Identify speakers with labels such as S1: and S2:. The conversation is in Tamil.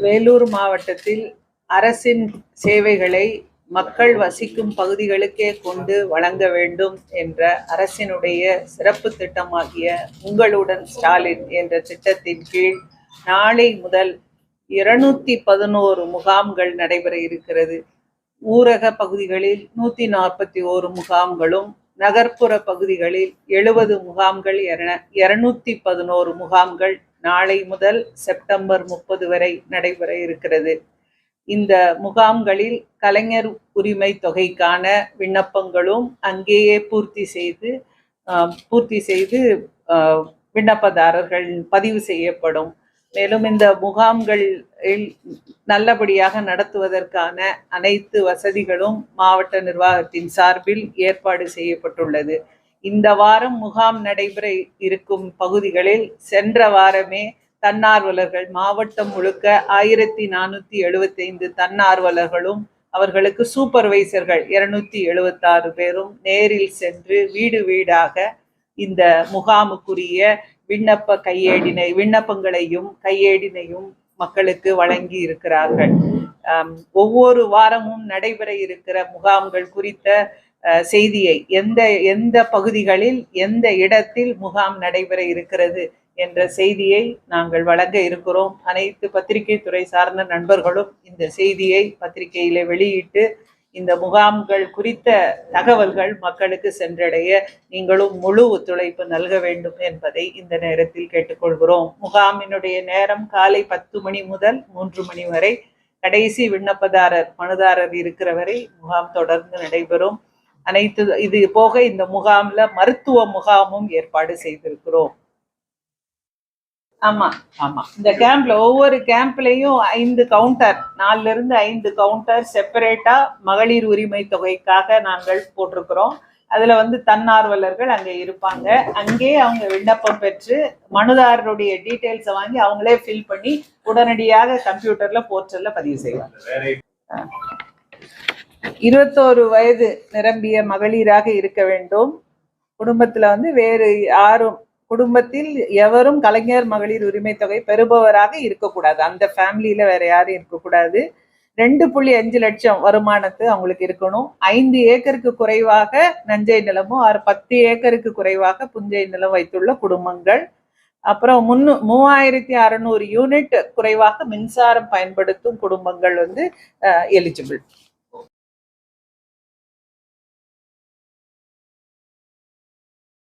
S1: வேலூர் மாவட்டத்தில் அரசின் சேவைகளை மக்கள் வசிக்கும் பகுதிகளுக்கே கொண்டு வழங்க வேண்டும் என்ற அரசினுடைய சிறப்பு திட்டமாகிய உங்களுடன் ஸ்டாலின் என்ற திட்டத்தின் கீழ் நாளை முதல் இருநூத்தி பதினோரு முகாம்கள் நடைபெற இருக்கிறது. ஊரக பகுதிகளில் நூத்தி நாற்பத்தி ஓரு முகாம்களும் நகர்ப்புற பகுதிகளில் எழுபது முகாம்கள் இருநூத்தி பதினோரு முகாம்கள் நாளை முதல் செப்டம்பர் முப்பது வரை நடைபெற இருக்கிறது. இந்த முகாம்களில் கலைஞர் உரிமை தொகைக்கான விண்ணப்பங்களும் அங்கேயே பூர்த்தி செய்து பூர்த்தி செய்து விண்ணப்பதாரர்கள் பதிவு செய்யப்படும். மேலும் இந்த முகாம்கள் நல்லபடியாக நடத்துவதற்கான அனைத்து வசதிகளும் மாவட்ட நிர்வாகத்தின் சார்பில் ஏற்பாடு செய்யப்பட்டுள்ளது. இந்த வாரம் முகாம் நடைபெற இருக்கும் பகுதிகளில் சென்ற வாரமே தன்னார்வலர்கள் மாவட்டம் முழுக்க ஆயிரத்தி நானூத்தி எழுபத்தைந்து தன்னார்வலர்களும் அவர்களுக்கு சூப்பர்வைசர்கள் இருநூத்தி எழுபத்தாறு பேரும் நேரில் சென்று வீடு வீடாக இந்த முகாமுக்குரிய விண்ணப்ப கையேடினை விண்ணப்பங்களையும் கையேடினையும் மக்களுக்கு வழங்கி இருக்கிறார்கள். ஒவ்வொரு வாரமும் நடைபெற இருக்கிற முகாம்கள் குறித்த செய்தியை எந்த எந்த பகுதிகளில் எந்த இடத்தில் முகாம் நடைபெற இருக்கிறது என்ற செய்தியை நாங்கள் வழங்க இருக்கிறோம். அனைத்து பத்திரிகை துறை சார்ந்த நண்பர்களும் இந்த செய்தியை பத்திரிகையில வெளியிட்டு இந்த முகாம்கள் குறித்த தகவல்கள் மக்களுக்கு சென்றடைய நீங்களும் முழு ஒத்துழைப்பு நல்க வேண்டும் என்பதை இந்த நேரத்தில் கேட்டுக்கொள்கிறோம். முகாமினுடைய நேரம் காலை பத்து மணி முதல் மூன்று மணி வரை கடைசி விண்ணப்பதாரர் மனுதாரர் இருக்கிற வரை முகாம் தொடர்ந்து நடைபெறும். அனைத்து இது போக இந்த முகாம்ல மருத்துவ முகாமும் ஏற்பாடு செய்திருக்கிறோம். ஆமா ஆமா. இந்த கேம்ப்ல ஒவ்வொரு கேம்ப்லயும் ஐந்து கவுண்டர் நாலுல இருந்து ஐந்து கவுண்டர் செப்பரேட்டா மகளிர் உரிமை தொகைக்காக நாங்கள் போட்டிருக்கிறோம். அதுல வந்து தன்னார்வலர்கள் அங்க இருப்பாங்க. அங்கே அவங்க விண்ணப்பம் பெற்று மனுதாரருடைய டீட்டெயில்ஸை வாங்கி அவங்களே ஃபில் பண்ணி உடனடியாக கம்ப்யூட்டர்ல போர்ட்டல்ல பதிவு செய்வாங்க. இருபத்தோரு வயது நிரம்பிய மகளிராக இருக்க வேண்டும். குடும்பத்துல வந்து வேறு யாரும் குடும்பத்தில் எவரும் கலைஞர் மகளிர் உரிமை தொகை பெறுபவராக இருக்கக்கூடாது. அந்த ஃபேமிலியில வேற யாரும் இருக்கக்கூடாது. ரெண்டு புள்ளி அஞ்சு லட்சம் வருமானத்து அவங்களுக்கு இருக்கணும். ஐந்து ஏக்கருக்கு குறைவாக நஞ்சை நிலமும் ஆறு பத்து ஏக்கருக்கு குறைவாக புஞ்சை நிலம் வைத்துள்ள குடும்பங்கள். அப்புறம் முன்னு மூவாயிரத்தி அறநூறு யூனிட் குறைவாக மின்சாரம் பயன்படுத்தும் குடும்பங்கள் வந்து எலிஜிபிள்